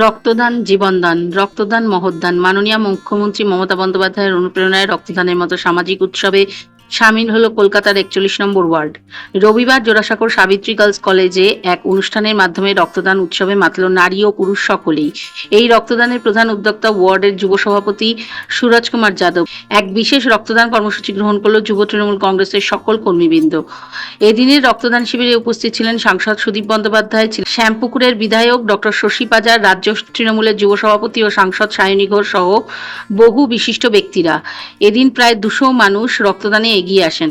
রক্তদান জীবনদান রক্তদান মহৎদান। মাননীয় মুখ্যমন্ত্রী মমতা বন্দ্যোপাধ্যায়ের অনুপ্রেরণায় রক্তদানের মতো সামাজিক উৎসবে সামিল হলো কলকাতার একচল্লিশ নম্বর ওয়ার্ড। রবিবার জোড়াসাঁকোর সাবিত্রী গার্লস কলেজে এক অনুষ্ঠানের মাধ্যমে রক্তদান উৎসবে মাতল নারী ও পুরুষ সকলেই। এই রক্তদানের প্রধান উদ্যোক্তা ওয়ার্ডের যুব সভাপতি সুরজ কুমার যাদব। এক বিশেষ রক্তদান কর্মসূচি গ্রহণ করল যুব তৃণমূল কংগ্রেসের সকল কর্মীবৃন্দ। এদিনের রক্তদান শিবিরে উপস্থিত ছিলেন সাংসদ সুদীপ বন্দ্যোপাধ্যায় শ্যামপুকুরের বিধায়ক ডক্টর শশী পাজার, রাজ্য তৃণমূলের যুব সভাপতি ও সাংসদ সায়নী ঘোষ সহ বহু বিশিষ্ট ব্যক্তিরা। এদিন প্রায় দুশো মানুষ রক্তদানে এগিয়ে আসেন।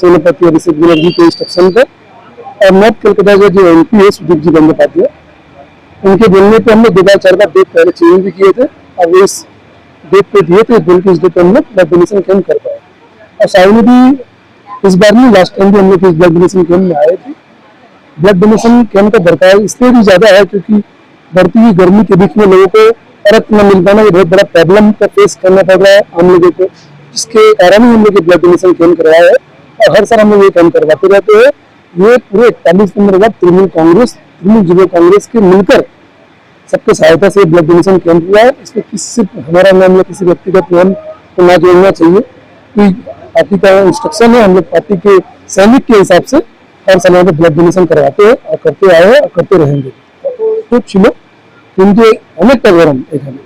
सेनापति अभिषेक बनर्जी के इंस्ट्रक्शन पर और नॉर्थ कलकत्ता का जो एम पी है, सुदीप जी बंदोपाध्याय, उनके बोलने पे हमने दो बार, चार बार डेट पहले चेंज भी किए थे। और इस डेट पे दिए थे बोल के इस डेट पे हम लोग ब्लड डोनेशन कैम्प कर पाए। और शायद भी इस बार नहीं लास्ट टाइम भी हम लोग इस ब्लड डोनेशन कैंप में आए थे। ब्लड डोनेशन कैंप का दरकार इसलिए भी ज़्यादा है क्योंकि बढ़ती हुई गर्मी के बीच में लोगों को रक्त न मिल पाना ये बहुत बड़ा प्रॉब्लम का फेस करना पड़ रहा है आम लोगों को, जिसके कारण ही हम लोग ब्लड डोनेशन कैम्प करवाया है। और हर साल हम लोग ये कैंप करवाते रहते हैं ये पूरे इकतालीस नंबर बाद तृणमूल कांग्रेस तृणमूल युवा कांग्रेस के मिलकर सबके सहायता से ब्लड डोनेशन कैंप हुआ है इसमें किसी सिर्फ हमारा नाम या किसी व्यक्तिगत नाम को ना जोड़ना चाहिए कि पार्टी का इंस्ट्रक्शन है हम लोग पार्टी के सैनिक के हिसाब से हर समय में ब्लड डोनेशन करवाते हैं और करते आए हैं और करते रहेंगे খুব ছিল কিন্তু অনেকটা গরম এখানে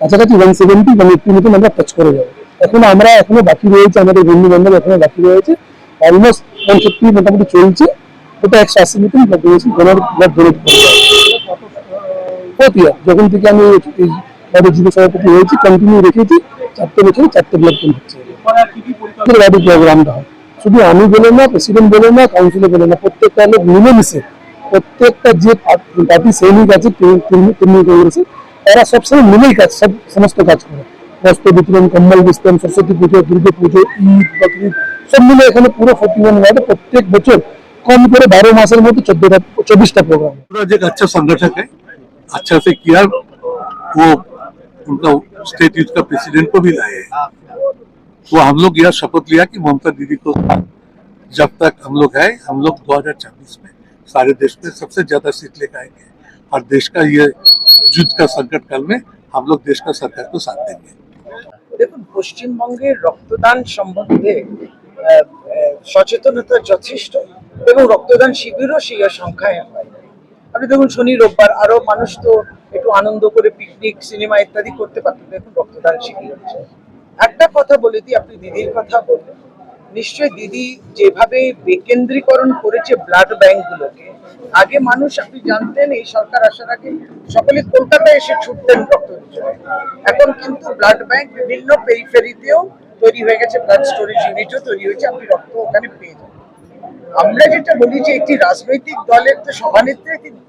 কাছাকাছি ওয়ান সেভেন্টি ওয়ান এইটটি মতন আমরা টাচ করে যাবো এখন আমরা এখনও বাকি রয়েছে, আমাদের বন্ধু বান্ধব এখনও বাকি রয়েছে। অলমোস্ট মোটামুটি চলছে। ওটা একশো আশি মতন ব্লাড ডোনেট যখন থেকে আমি যুব সভাপতি হয়েছি কন্টিনিউ রেখেছি, চারটে বছরে চারটে ব্লাড হচ্ছে। প্রোগ্রামটা হয়। শুধু আমি বলে না প্রেসিডেন্ট বলে না কাউন্সিলর বলে না, প্রত্যেকটা লোক মিলেমিশে, প্রত্যেকটা যে পার্টি সৈনিক আছে তৃণ- তৃণ- তৃণমূল কংগ্রেসে তারা সবসময় মিলেই কাজ সব সমস্ত কাজ করে। বস্ত্র বিতরণ কম্বল বিতরণ সরস্বতী পুজো দুর্গা পুজো ঈদ বকরিদ সব মিলে এখানে পুরো ফোর্টি ওয়ান ওয়ার্ডে প্রত্যেক বছর কম করে বারো মাসের মধ্যে চোদ্দটা চব্বিশটা প্রোগ্রাম पूरा एक अच्छा संगठन है अच्छा से किया वो उनका स्टेट यूथ का प्रेसिडेंट को भी लाए हैं तो हम लोग यह शपथ लिया कि ममता दीदी को जब तक हम लोग है हम लोग 2026 में सारे देश में सबसे ज्यादा सीट लेकर आएंगे और देश का ये युद्ध का संकट काल में हम लोग देश का सरकार को साथ देंगे দেখুন পশ্চিমবঙ্গের রক্তদান সম্বন্ধে সচেতনতা যথেষ্ট এবং রক্তদান শিবিরও সেই সংখ্যায় আপনি দেখুন, শনি, রোববার আরও মানুষ তো একটু আনন্দ করে পিকনিক সিনেমা ইত্যাদি করতে পারতেন দেখুন, রক্তদান শিবির হচ্ছে। একটা কথা বলে দিই, আপনি দিদির কথা বললেন। নিশ্চয়ই দিদি যেভাবে বিকেন্দ্রীকরণ করেছে ব্লাড ব্যাংকগুলোকে আগে মানুষ, আপনি জানতেন এই সরকার আসার আগে সকলে কলকাতায় এসে ছুটতেন রক্ত এখন কিন্তু ব্লাড ব্যাংক বিভিন্ন পেরিফেরিতেও তৈরি হয়ে গেছে ব্লাড স্টোরেজ ইউনিটও তৈরি হয়েছে, আপনি রক্ত ওখানে পেয়ে যাবেন। আমরা যেটা বলি যে একটি রাজনৈতিক দলের তো সভানেত্রী তিনি,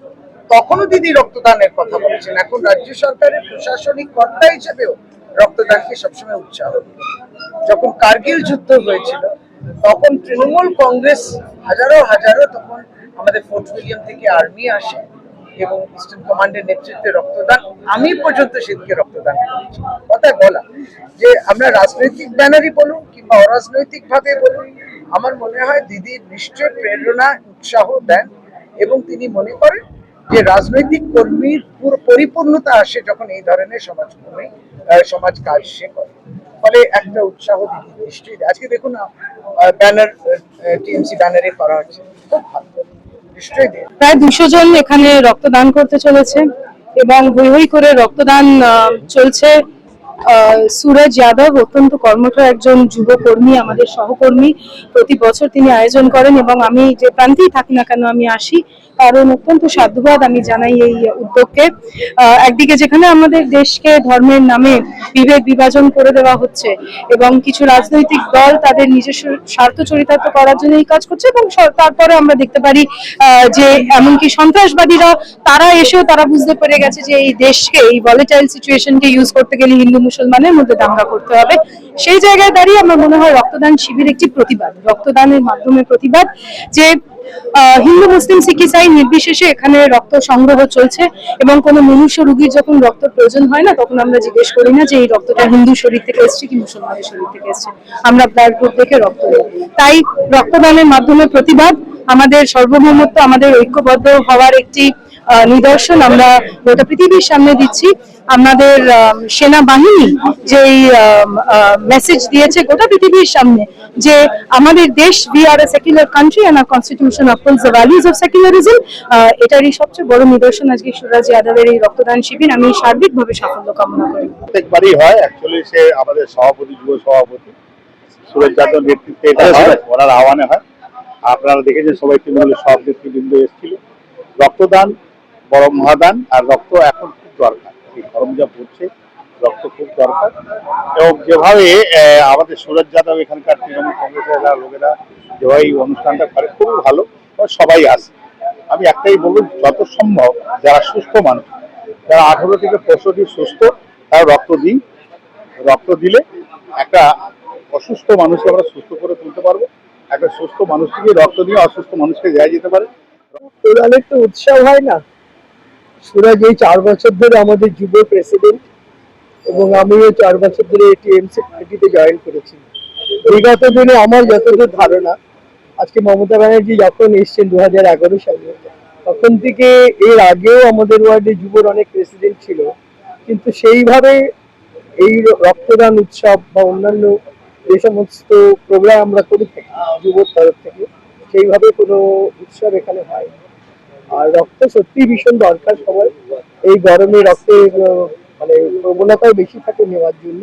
তখনও দিদি রক্তদানের কথা বলেছেন। এখন রাজ্য সরকারের প্রশাসনিক কর্তা হিসেবেও রক্তদানকে সবসময় উৎসাহ। যখন কার্গিল যুদ্ধ হয়েছিল তখন তৃণমূল কংগ্রেস হাজারো হাজারো তখন আমাদের ফোর্ট উইলিয়াম থেকে আর্মি আসে এবং ইস্টার্ন কমান্ডের নেতৃত্বে রক্তদান। আমি পর্যন্ত সেদিকে রক্তদান কথা বলা যে আমরা রাজনৈতিক ব্যানারই বলুন কিংবা অরাজনৈতিক ভাবে বলুন আমার মনে হয় দিদির নিশ্চয় প্রেরণা উৎসাহ দেন এবং তিনি মনে করেন যে রাজনৈতিক কর্মীর পুরো পরিপূর্ণতা আসে যখন এই ধরনের সমাজকর্মী আহ, সমাজ কাজ সে করে। ফলে একটা উৎসাহ দিদি নিশ্চয়ই আজকে দেখুন ব্যানার টিএমসি ব্যানারে করা হচ্ছে। প্রায় দুশো জন এখানে রক্তদান করতে চলেছে এবং হই হই করে রক্তদান চলছে। সুরজ যাদব অত্যন্ত কর্মঠ একজন যুব কর্মী আমাদের সহকর্মী। প্রতি বছর তিনি আয়োজন করেন এবং আমি যে প্রান্তেই থাকি না কেন আমি আসি কারণ অত্যন্ত সাধুবাদ আমি জানাই এই উদ্যোগকে। একদিকে যেখানে আমাদের দেশকে ধর্মের নামে বিভেদ বিভাজন করে দেওয়া হচ্ছে এবং কিছু রাজনৈতিক দল তাদের নিজস্ব স্বার্থ চরিতার্থ করার জন্য এই কাজ করছে এবং তারপরে আমরা দেখতে পারি যে এমনকি সন্ত্রাসবাদীরা, তারা এসেও তারা বুঝতে পেরে গেছে যে এই দেশকে, এই ভলেটাইল সিচুয়েশনকে ইউজ করতে গেলে হিন্দু মুসলমানের মধ্যে দাঙ্গা করতে হবে। সেই জায়গায় দাঁড়িয়ে আমার মনে হয় রক্তদান শিবির একটি প্রতিবাদ। রক্তদানের মাধ্যমে প্রতিবাদ যে হিন্দু, মুসলিম, শিখ ইসাই নির্বিশেষে এখানে রক্ত সংগ্রহ চলছে এবং কোনো মনুষ্য রুগীর যখন রক্ত প্রয়োজন হয় না, তখন আমরা জিজ্ঞেস করি না যে এই রক্তটা হিন্দু শরীর থেকে এসছে কি মুসলমানের শরীর থেকে এসছে। আমরা ব্লাড গ্রুপ দেখে রক্ত তাই রক্তদানের মাধ্যমে প্রতিবাদ আমাদের সর্বভৌমত্ব আমাদের ঐক্যবদ্ধ হওয়ার একটি নিদর্শন আমরা গোটা পৃথিবীর সামনে দিচ্ছি। আমাদের আম, সেনাবাহিনী যেই মেসেজ দিয়েছে গোটা পৃথিবীর সামনে যে আমাদের দেশ we are a secular country and our constitution upholds the values of secularism এটারই সবচেয়ে বড় নিদর্শন আজকে সুরাজ যাদবের এই রক্তদান শিবির। আমি সার্বিকভাবে সাফল্য কামনা করি। প্রত্যেকবারই হয় অ্যাকচুয়ালি সে আমাদের সভাপতি যুব সভাপতি সুরেশ যাদব নেতৃত্বে এটা হয় ওনার আহ্বানে হয়। আপনারা দেখেছেন সবাই তৃণমূলের সব নেতৃবৃন্দ এসেছিল। রক্তদান বড় মহাদান আর রক্ত এখন খুব দরকার। এই গরম যা পড়ছে, রক্ত খুব দরকার। এবং যেভাবে আমাদের সুরজ যাদব এখানকার তৃণমূল কংগ্রেসের লোকেরা যেভাবে এই অনুষ্ঠানটা করে, খুবই ভালো। সবাই আসে আমি একটাই বলব, যত সম্ভব যারা সুস্থ মানুষ, যারা আঠেরো থেকে পঁয়ষট্টি সুস্থ, তারা রক্ত দিই রক্ত দিলে একটা অসুস্থ মানুষকে আমরা সুস্থ করে তুলতে পারব। একটা সুস্থ মানুষকে রক্ত দিয়ে অসুস্থ মানুষকে দেওয়া যেতে পারে। একটু উৎসাহ হয় না। সুরাজ এই চার বছর ধরে আমাদের যুব প্রেসিডেন্ট এবং আমিও চার বছর ধরে টিএমসি পার্টিতে জয়েন করেছি। বিগত দিনে আমার যতদূর ধারণা, আজকে মমতা ব্যানার্জি যখন এসছেন দু হাজার এগারো সালে, তখন থেকে এর আগেও আমাদের ওয়ার্ডে যুবর অনেক প্রেসিডেন্ট ছিল। কিন্তু সেইভাবে এই রক্তদান উৎসব বা অন্যান্য যে সমস্ত প্রোগ্রাম আমরা করে যুবর তরফ থেকে। সেইভাবে কোনো উৎসব এখানে হয় আর রক্ত সত্যি ভীষণ দরকার সবাই এই গরমে রক্তের মানে প্রবণতাও বেশি থাকে নেওয়ার জন্য।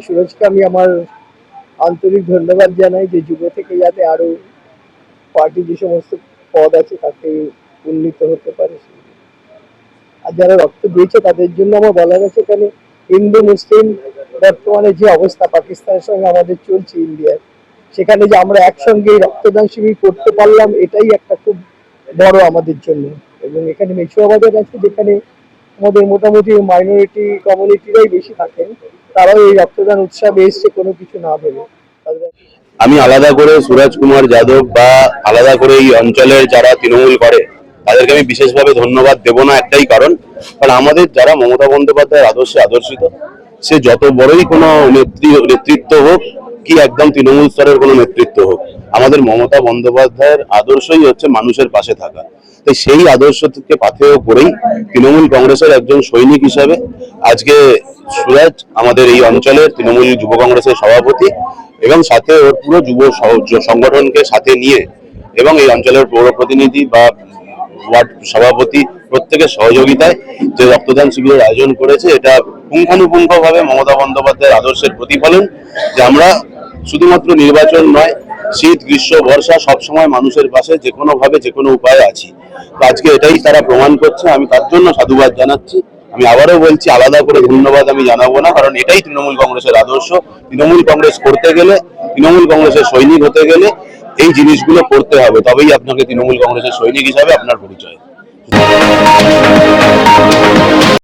সুরজকে আমি আমার আন্তরিক ধন্যবাদ জানাই যে যুব থেকে যাতে আরও পার্টি যে সমস্ত পদ আছে তাতে উন্নীত হতে পারে। আর যারা রক্ত দিয়েছে তাদের জন্য আমার বলার আছে এখানে হিন্দু মুসলিম বর্তমানে যে অবস্থা পাকিস্তানের সঙ্গে আমাদের চলছে ইন্ডিয়ায় সেখানে যে আমরা একসঙ্গে রক্তদান শিবির করতে পারলাম, এটাই একটা খুব বড় আমাদের জন্য। এবং এখানে মেছুয়াবাজার আছে, যেখানে আমাদের মোটামুটি মাইনরিটি কমিউনিটিরাই বেশি থাকেন, তারাও এই রক্তদান উৎসবে এসছে কোনো কিছু না ভেবে। আমি আলাদা করে সুরাজ কুমার যাদব বা আলাদা করে এই অঞ্চলের যারা তৃণমূল করে তাদেরকে আমি বিশেষভাবে ধন্যবাদ দেব না একটাই কারণ কারণ আমাদের যারা মমতা বন্দ্যোপাধ্যায়ের আদর্শে আদর্শিত, সে যত বড়ই কোনো নেত্রী নেতৃত্ব হোক, কি একদম তৃণমূল স্তরের কোনো নেতৃত্ব হোক, আমাদের মমতা বন্দ্যোপাধ্যায়ের আদর্শই হচ্ছে মানুষের পাশে থাকা। তাই সেই আদর্শ থেকে পাথেয় করেই তৃণমূল কংগ্রেসের একজন সৈনিক হিসাবে আজকে সুরাজ আমাদের এই অঞ্চলের তৃণমূল যুব কংগ্রেসের সভাপতি এবং সাথে ওর পুরো যুব সংগঠনকে সাথে নিয়ে এবং এই অঞ্চলের পৌর প্রতিনিধি বা ওয়ার্ড সভাপতি প্রত্যেকের সহযোগিতায় যে রক্তদান শিবিরের আয়োজন করেছে, এটা পুঙ্খানুপুঙ্খ ভাবে মমতা বন্দ্যোপাধ্যায়ের আদর্শের প্রতিফলন, যে আমরা শুধুমাত্র নির্বাচন নয়, শীত, গ্রীষ্ম, বর্ষা সবসময় মানুষের পাশে, যে কোনো ভাবে যে কোনো উপায়ে আছি। আজকে এটাই তারা প্রমাণ করছে, আমি তার জন্য সাধুবাদ জানাচ্ছি। আমি আবারও বলছি, আলাদা করে ধন্যবাদ আমি জানাব না, কারণ এটাই তৃণমূল কংগ্রেসের আদর্শ। তৃণমূল কংগ্রেস করতে গেলে, তৃণমূল কংগ্রেসের সৈনিক হতে গেলে এই জিনিসগুলো করতে হবে তবেই আপনাকে তৃণমূল কংগ্রেসের সৈনিক হিসাবে আপনার পরিচয়।